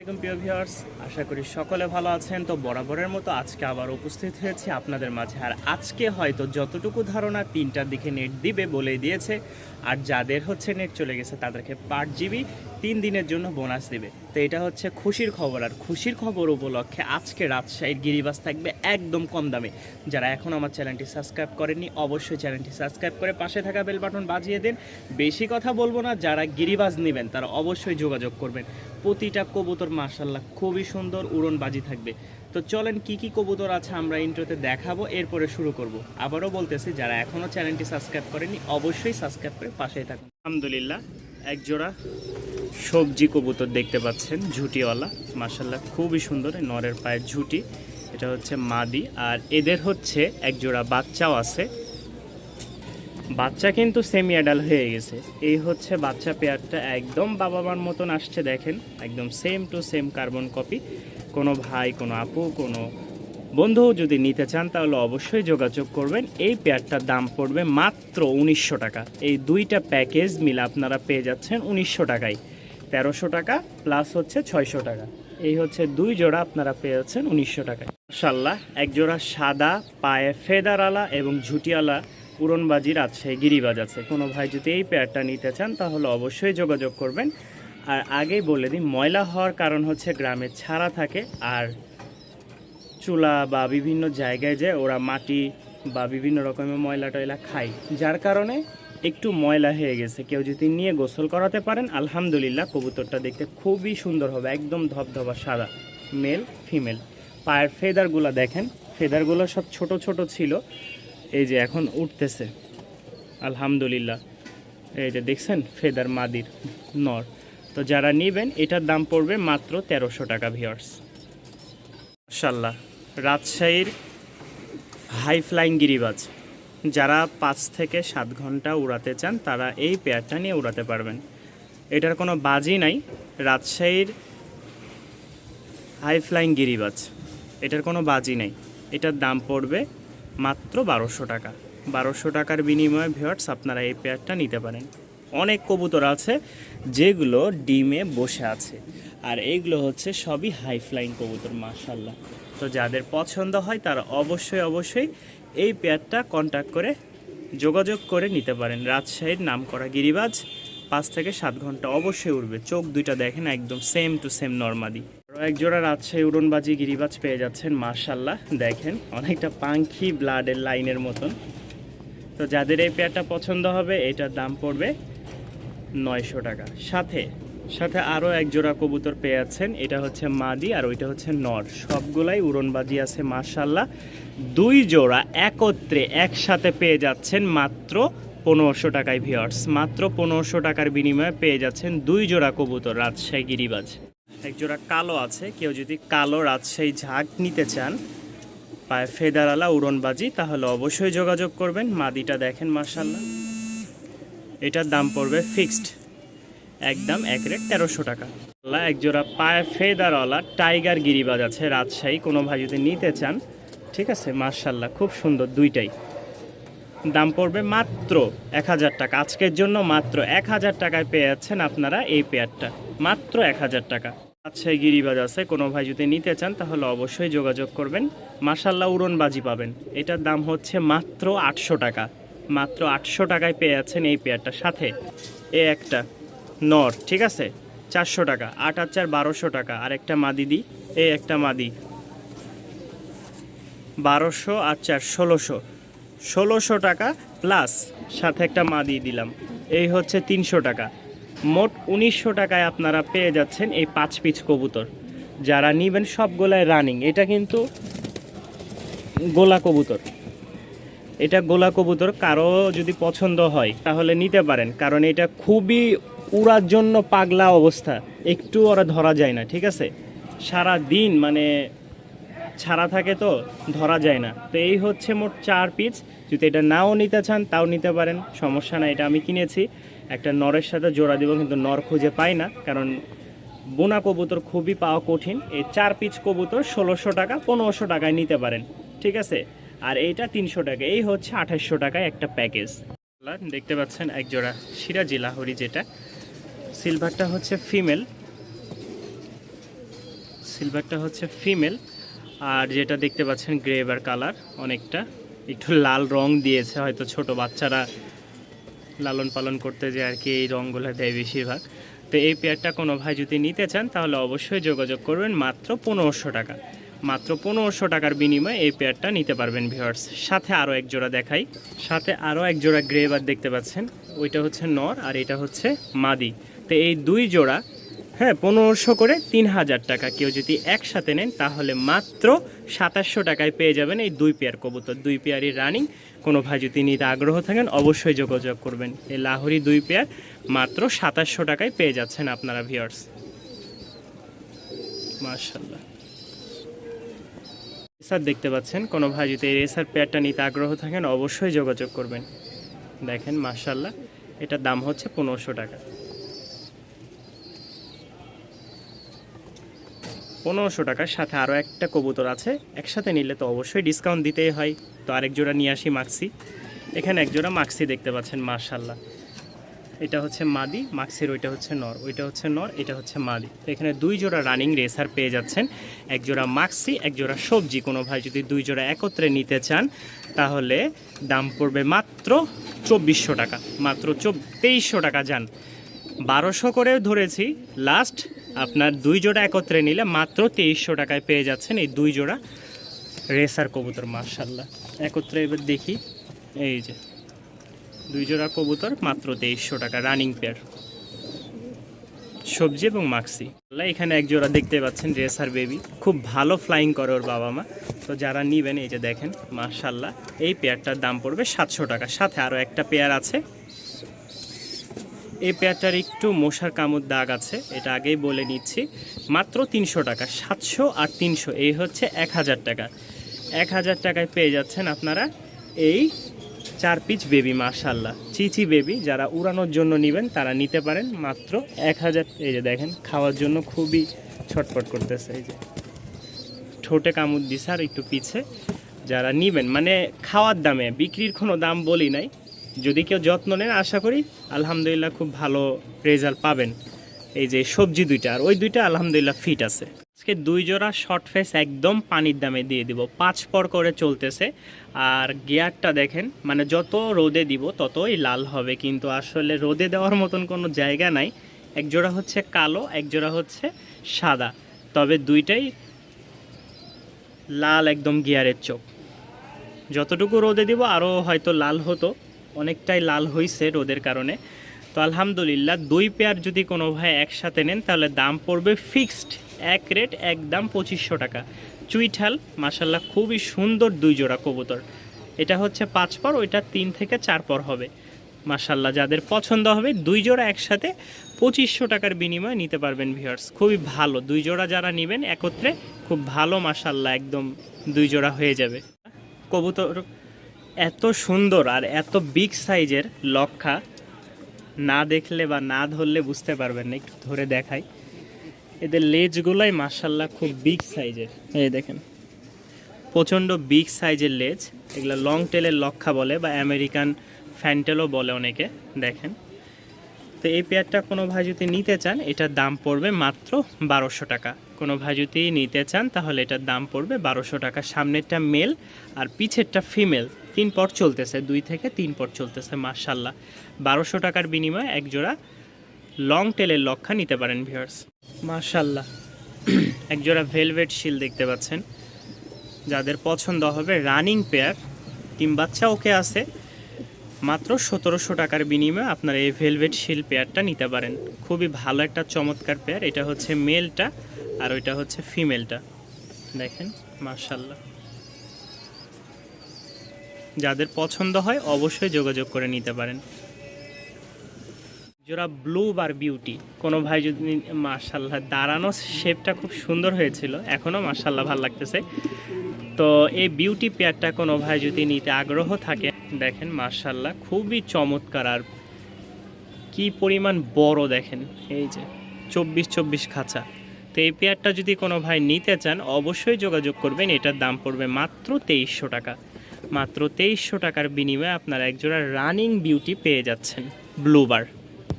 প্রিয় ভিউয়ার্স আশা করি সকলে ভালো আছেন। তো বরাবরের মতো আজকে আবার উপস্থিত হয়েছি আপনাদের মাঝে। আর আজকে হয়তো যতটুকু ধারণা তিনটার দিকে নেট দিবে বলে দিয়েছে। আর যাদের হচ্ছে নেট চলে গেছে, তাদেরকে পাঁচ জিবি তিন দিনের জন্য বোনাস দিবে। তো এটা হচ্ছে খুশির খবর। আর খুশির খবর উপলক্ষে আজকে রাজশাহীর গিরিবাস থাকবে একদম কম দামে। যারা এখন আমার চ্যানেলটি সাবস্ক্রাইব করেননি, অবশ্যই চ্যানেলটি সাবস্ক্রাইব করে পাশে থাকা বেল বাটন বাজিয়ে দিন। বেশি কথা বলব না, যারা গিরিবাস নেবেন, তারা অবশ্যই যোগাযোগ করবেন। প্রতিটা কবুতর মার্শাল্লাহ খুবই সুন্দর উড়নবাজি থাকবে। তো চলেন কি কি কবুতর আছে আমরা ইন্ট্রোতে দেখাবো, এরপরে শুরু করব। আবারও বলতেছি, যারা এখনও চ্যানেলটি সাবস্ক্রাইব করেনি, অবশ্যই সাবস্ক্রাইব করে পাশেই থাকুন। আলহামদুলিল্লাহ, এক জোড়া সবজি কবুতর দেখতে পাচ্ছেন, ঝুটিওয়ালা মার্শাল্লাহ খুবই সুন্দর নরের পায়ের ঝুটি, এটা হচ্ছে মাদি, আর এদের হচ্ছে এক জোড়া বাচ্চাও আছে বাচ্চা কিন্তু সেমি অ্যাডাল হয়ে গেছে। এই হচ্ছে বাচ্চা পেয়ারটা একদম বাবা মার মতন আসছে, দেখেন। একদম same to same carbon copy কোনো ভাই, কোনো আপু, কোনো বন্ধুও যদি নিতে চান, তাহলে অবশ্যই যোগাযোগ করবেন। এই পেয়ারটার দাম পড়বে মাত্র উনিশশো টাকা। এই দুইটা প্যাকেজ মিলে আপনারা পেয়ে যাচ্ছেন উনিশশো টাকায়। তেরোশো টাকা প্লাস হচ্ছে ছয়শো টাকা। এই হচ্ছে দুই জোড়া আপনারা পেয়ে যাচ্ছেন উনিশশো টাকায়। মাশাল্লাহ এক জোড়া সাদা পায়ে ফেদারওয়ালা এবং ঝুটিওয়ালা উড়নবাজি রাজশাহী গিরিবাজ আছে। কোনো ভাই যদি এই পেয়ারটা নিতে চান, তাহলে অবশ্যই যোগাযোগ করবেন। আর আগেই বলে দিই, ময়লা হওয়ার কারণ হচ্ছে গ্রামে ছাড়া থাকে, আর চুলা বা বিভিন্ন জায়গায় যে ওরা মাটি বা বিভিন্ন রকমের ময়লা টয়লা খায়, যার কারণে একটু ময়লা হয়ে গেছে। কেউ যদি নিয়ে গোসল করাতে পারেন, আলহামদুলিল্লাহ কবুতরটা দেখতে খুবই সুন্দর হবে, একদম ধবধবা সাদা মেল ফিমেল পায়ের ফেদারগুলো দেখেন ফেদারগুলো সব ছোট ছোট ছিল। এই যে এখন উঠতেছে। আলহামদুলিল্লাহ। এই যে দেখছেন, ফেদার মাদির নর। তো যারা নেবেন, এটার দাম পড়বে মাত্র তেরোশো টাকা ভিওর্স মাশাল্লাহ রাজশাহীর হাই ফ্লাইং গিরিবাজ। যারা পাঁচ থেকে সাত ঘণ্টা উড়াতে চান, তারা এই পেয়ারটা নিয়ে উড়াতে পারবেন। এটার কোনো বাজি নাই, রাজশাহীর হাই ফ্লাইং গিরিবাজ। এটার কোনো বাজি নেই। এটার দাম পড়বে মাত্র বারোশো টাকা। বারোশো টাকার বিনিময়ে ভিওয়ার্স আপনারা এই পেয়ারটা নিতে পারেন। অনেক কবুতর আছে যেগুলো ডিমে বসে আছে। আর এইগুলো হচ্ছে সবই হাই ফ্লাইং কবুতর মাশাল্লাহ তো যাদের পছন্দ হয় তারা অবশ্যই অবশ্যই এই পেয়ারটা কন্ট্যাক্ট করে যোগাযোগ করে নিতে পারেন। রাজশাহীর নাম করা গিরিবাজ, পাঁচ থেকে সাত ঘণ্টা অবশ্যই উঠবে চোখ দুইটা দেখেন একদম সেম টু সেম নর্মাদি এক জোড়া রাজশাহী উড়নবাজি গিরিবাজ পেয়ে যাচ্ছেন মার্শাল্লাহ দেখেন, অনেকটা পাঙ্খি ব্লাডের লাইনের মতন। তো যাদের এই পেয়ারটা পছন্দ হবে, এটার দাম পড়বে নয়শো টাকা। সাথে সাথে আরও এক জোড়া কবুতর পেয়ে যাচ্ছেন, এটা হচ্ছে মাদি আর ওইটা হচ্ছে নর। সবগুলাই উড়নবাজি আছে মার্শাল্লাহ দুই জোড়া একত্রে একসাথে পেয়ে যাচ্ছেন মাত্র পনেরোশো টাকায় ভিওর্স মাত্র পনেরোশো টাকার বিনিময়ে পেয়ে যাচ্ছেন দুই জোড়া কবুতর রাজশাহী গিরিবাজ। এক জোড়া কালো আছে। কেউ যদি কালো রাজশাহী ঝাঁক নিতে চান, পায়ে ফেদারালা উড়নবাজি, তাহলে অবশ্যই যোগাযোগ করবেন। মাদিটা দেখেন মার্শাল্লাহ এটার দাম পড়বে ফিক্সড একদম এক রেট তেরোশো টাকা। আল্লাহ এক জোড়া পায়ে ফেদারওয়ালা টাইগার গিরিবাজ আছে রাজশাহী। কোনো ভাই যদি নিতে চান, ঠিক আছে মার্শাল্লাহ খুব সুন্দর দুইটাই। দাম পড়বে মাত্র এক হাজার টাকা। আজকের জন্য মাত্র এক হাজার টাকায় পেয়ে যাচ্ছেন আপনারা এই পেয়ারটা মাত্র এক হাজার টাকা। আচ্ছা গিরিবাজ আছে, কোনো ভাই যদি নিতে চান, তাহলে অবশ্যই যোগাযোগ করবেন। মাসাল্লাহ উড়নবাজি পাবেন। এটার দাম হচ্ছে মাত্র আটশো টাকা। মাত্র আটশো টাকায় পেয়ে যাচ্ছেন এই পেয়ারটার সাথে। এ একটা নর, ঠিক আছে? চারশো টাকা, আট আর চার বারোশো টাকা। আর একটা মাদি দিই এ একটা মাদি। বারোশো আর চার ষোলোশো। ষোলোশো টাকা প্লাস সাথে একটা মাদি দিলাম। এই হচ্ছে তিনশো টাকা। মোট উনিশশো টাকায় আপনারা পেয়ে যাচ্ছেন এই পাঁচ পিচ কবুতর। যারা নিবেন সবগুলাই রানিং এটা কিন্তু গোলা কবুতর। এটা গোলা কবুতর কারও যদি পছন্দ হয়, তাহলে নিতে পারেন, কারণ এটা খুবই উড়ার জন্য পাগলা অবস্থা। একটু ওরা ধরা যায় না, ঠিক আছে? সারা দিন মানে ছাড়া থাকে তো, ধরা যায় না। তো এই হচ্ছে মোট চার পিস যদি এটা নাও নিতে চান, তাও নিতে পারেন। সমস্যা না এটা আমি কিনেছি। একটা নরের সাথে জোড়া দিব, কিন্তু নর খুঁজে পাই না, কারণ বোনা কবুতর খুবই পাওয়া কঠিন। এই চার পিস কবুতর ষোলোশো টাকা, পনেরোশো টাকায় নিতে পারেন, ঠিক আছে? আর এইটা তিনশো টাকা, এই হচ্ছে আঠাশশো টাকায় একটা প্যাকেজ। দেখতে পাচ্ছেন এক জোড়া সিরাজি লাহরি যেটা। সিলভারটা হচ্ছে ফিমেল। সিলভারটা হচ্ছে ফিমেল, আর যেটা দেখতে পাচ্ছেন গ্রেভার কালার অনেকটা। একটু লাল রং দিয়েছে, হয়তো ছোট বাচ্চারা লালন পালন করতে যে আর কি এই রঙগুলো দেয় বেশিরভাগ। তো এই পেয়ারটা কোনো ভাই যদি নিতে চান, তাহলে অবশ্যই যোগাযোগ করবেন মাত্র পনেরোশো টাকা। মাত্র পনেরোশো টাকার বিনিময়ে এই পেয়ারটা নিতে পারবেন ভিউয়ার্স সাথে আরও এক জোড়া দেখাই। সাথে আরও এক জোড়া গ্রেভার দেখতে পাচ্ছেন। ওইটা হচ্ছে নর আর এটা হচ্ছে মাদি। তো এই দুই জোড়া হ্যাঁ পনেরোশো করে তিন হাজার টাকা। কেউ যদি একসাথে নেন, তাহলে মাত্র সাতাশশো টাকায় পেয়ে যাবেন এই দুই পেয়ার কবুতর। দুই পেয়ারই রানিং। কোনো ভাই যদি নিতে আগ্রহ থাকেন, অবশ্যই যোগাযোগ করবেন। এই লাহোরি দুই পেয়ার মাত্র সাতাশশো টাকায় পেয়ে যাচ্ছেন আপনারা ভিউয়ার্স মার্শাল্লাহ রেসার দেখতে পাচ্ছেন, কোনো ভাই যদি এই রেসার পেয়ারটা নিতে আগ্রহ থাকেন, অবশ্যই যোগাযোগ করবেন। দেখেন মার্শাল্লাহ এটার দাম হচ্ছে পনেরোশো টাকা। পনেরোশো টাকার সাথে আরও একটা কবুতর আছে। একসাথে নিলে তো অবশ্যই ডিসকাউন্ট দিতেই হয়। তো আরেক জোড়া নিয়ে আসি মাক্সি এখানে এক জোড়া মাক্সি দেখতে পাচ্ছেন মার্শাল্লাহ এটা হচ্ছে মাদি মাক্সির ওইটা হচ্ছে নর, ওইটা হচ্ছে নর, এটা হচ্ছে মাদি। তো এখানে দুই জোড়া রানিং রেসার পেয়ে যাচ্ছেন। এক জোড়া মাক্সি এক জোড়া সবজি। কোনো ভাই যদি দুই জোড়া একত্রে নিতে চান, তাহলে দাম পড়বে মাত্র চব্বিশশো টাকা। মাত্র তেইশশো টাকা যান। বারোশো করে ধরেছি। লাস্ট আপনার দুই জোড়া একত্রে নিলে মাত্র তেইশশো টাকায় পেয়ে যাচ্ছেন এই দুই জোড়া রেসার কবুতর মার্শাল্লাহ একত্রে এবার দেখি, এই যে, দুই জোড়া কবুতর, মাত্র তেইশশো টাকা, রানিং পেয়ার। সবজি এবং মাক্সি। এখানে এক জোড়া দেখতে পাচ্ছেন, রেসার বেবি। খুব ভালো ফ্লাইং করে ওর বাবা মা। তো যারা নিবেন, এই যে দেখেন মার্শাল্লাহ এই পেয়ারটার দাম পড়বে সাতশো টাকা। সাথে আরও একটা পেয়ার আছে। এই পেয়ারটার একটু মশার কামড় দাগ আছে, এটা আগেই বলে নিচ্ছি। মাত্র তিনশো টাকা, সাতশো আর তিনশো, এই হচ্ছে এক হাজার টাকা। এক হাজার টাকায় পেয়ে যাচ্ছেন আপনারা এই চার পিচ বেবি মার্শাল্লাহ চিচি বেবি, যারা উড়ানোর জন্য নেবেন, তারা নিতে পারেন মাত্র এক হাজার। এই যে দেখেন, খাওয়ার জন্য খুবই ছটফট করতেছে, এই যে। ঠোঁটে কামড় দিছে আর একটু পিছে। যারা নিবেন মানে খাওয়ার দামে, বিক্রির কোনো দাম বলি নাই যদি কেউ যত্ন নেন, আশা করি আলহামদুলিল্লাহ খুব ভালো রেজাল্ট পাবেন। এই যে সবজি দুইটা, আর ওই দুইটা আলহামদুলিল্লাহ ফিট আছে। আজকে দুই জোড়া শর্ট ফেস একদম পানির দামে দিয়ে দিব। পাঁচ পর করে চলতেছে। আর গিয়ারটা দেখেন মানে যত রোদে দিব, ততই লাল হবে। কিন্তু আসলে রোদে দেওয়ার মতন কোনো জায়গা নাই। এক জোড়া হচ্ছে কালো, এক জোড়া হচ্ছে সাদা। তবে দুইটাই লাল একদম গিয়ারের চোখ। যতটুকু রোদে দিব, আরও হয়তো লাল হতো। অনেকটাই লাল হয়েছে রোদের কারণে। তো আলহামদুলিল্লাহ, দুই পেয়ার যদি কোনো ভাই একসাথে নেন, তাহলে দাম পড়বে ফিক্সড এক রেট, একদম পঁচিশশো টাকা। চুইঠাল মাসাল্লাহ খুবই সুন্দর দুই জোড়া কবুতর। এটা হচ্ছে পাঁচ পর, ওইটা তিন থেকে চার পর হবে। মাসাল্লাহ যাদের পছন্দ হবে, দুই জোড়া একসাথে পঁচিশশো টাকার বিনিময়ে নিতে পারবেন ভিউয়ার্স খুবই ভালো, দুই জোড়া যারা নেবেন, একত্রে খুব ভালো মাসাল্লাহ একদম দুই জোড়া হয়ে যাবে। কবুতর এত সুন্দর আর এত বিগ সাইজের লক্ষা না দেখলে বা না ধরলে বুঝতে পারবেন না, একটু ধরে দেখাই। এদের লেজগুলাই মার্শাল্লাহ খুব বিগ সাইজের এই দেখেন, প্রচণ্ড বিগ সাইজের লেজ। এগুলো লং টেলের লক্ষা বলে বা আমেরিকান ফ্যান্টেলও বলে অনেকে, দেখেন। তো এই পেয়ারটা কোনো ভাই যদি নিতে চান, এটার দাম পড়বে মাত্র বারোশো টাকা। কোনো ভাই যদি নিতে চান, তাহলে এটার দাম পড়বে বারোশো টাকা। সামনেরটা মেল আর পিছেরটা ফিমেল তিন পট চলতেছে, দুই থেকে তিন পট চলতেছে মার্শাল্লাহ বারোশো টাকার বিনিময়ে এক জোড়া লং টেলের লক্ষা নিতে পারেন ভিউয়ার্স মার্শাল্লাহ এক জোড়া ভেলভেট শিল দেখতে পাচ্ছেন। যাদের পছন্দ হবে রানিং পেয়ার টিম বাচ্চা ওকে আছে। মাত্র সতেরোশো টাকার বিনিময়ে আপনারা এই ভেলভেট শিল পেয়ারটা নিতে পারেন। খুবই ভালো একটা চমৎকার পেয়ার এটা হচ্ছে মেলটা আর ওইটা হচ্ছে ফিমেলটা দেখেন মার্শাল্লাহ যাদের পছন্দ হয় অবশ্যই যোগাযোগ করে নিতে পারেন। জোড়া ব্লু বার বিউটি। কোনো ভাই যদি মার্শাল্লাহ দাঁড়ানো শেপটা খুব সুন্দর হয়েছিল এখনও মার্শাল্লাহ ভালো লাগতেছে। তো এই বিউটি পেয়ারটা কোনো ভাই যদি নিতে আগ্রহ থাকে, দেখেন মার্শাল্লাহ খুবই চমৎকার আর কি পরিমাণ বড় দেখেন, এই যে চব্বিশ চব্বিশ খাঁচা। তো এই পেয়ারটা যদি কোনো ভাই নিতে চান, অবশ্যই যোগাযোগ করবেন, এটার দাম পড়বে মাত্র তেইশশো টাকা। মাত্র তেইশশো টাকার বিনিময়ে আপনারা একজোড়া রানিং বিউটি পেয়ে যাচ্ছেন ব্লুবার।